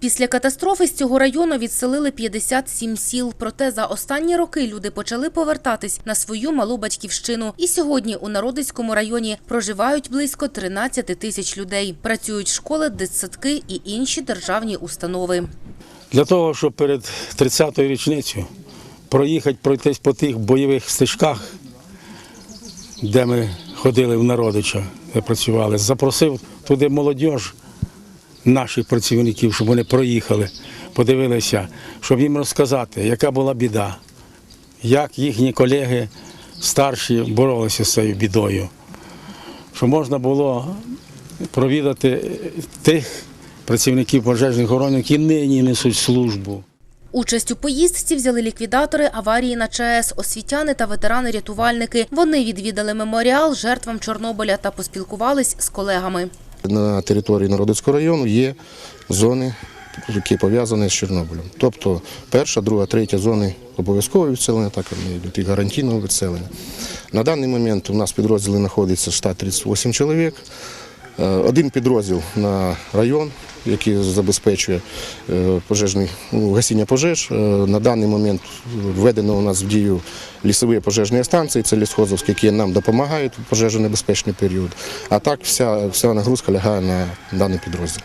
Після катастрофи з цього району відселили 57 сіл. Проте за останні роки люди почали повертатись на свою малу батьківщину. І сьогодні у Народицькому районі проживають близько 13 тисяч людей. Працюють школи, дитсадки і інші державні установи. Для того, щоб перед 30-ю річницею проїхати, пройтись по тих бойових стежках, де ми ходили в Народича, де працювали, запросив туди молодь наших працівників, щоб вони проїхали, подивилися, щоб їм розказати, яка була біда, як їхні колеги старші боролися з цією бідою. Щоб можна було провідати тих працівників пожежних охорон, які нині несуть службу. Участь у поїздці взяли ліквідатори аварії на ЧАЕС, освітяни та ветерани-рятувальники. Вони відвідали меморіал жертвам Чорнобиля та поспілкувались з колегами. На території Народицького району є зони, які пов'язані з Чорнобилем. Тобто перша, друга, третя зони обов'язкового відселення, так і гарантійного відселення. На даний момент у нас підрозділі знаходиться штат 38 чоловік. Е, Один підрозділ на район, який забезпечує е, пожежний, ну, гасіння пожеж. Е, На даний момент введено у нас в дію лісові пожежні станції, це лісхозовські, які нам допомагають в пожежонебезпечний період. А так вся, вся нагрузка лягає на даний підрозділ.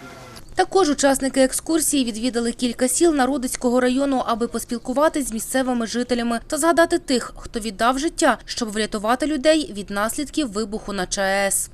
Також учасники екскурсії відвідали кілька сіл Народицького району, аби поспілкуватись з місцевими жителями та згадати тих, хто віддав життя, щоб врятувати людей від наслідків вибуху на ЧАЕС.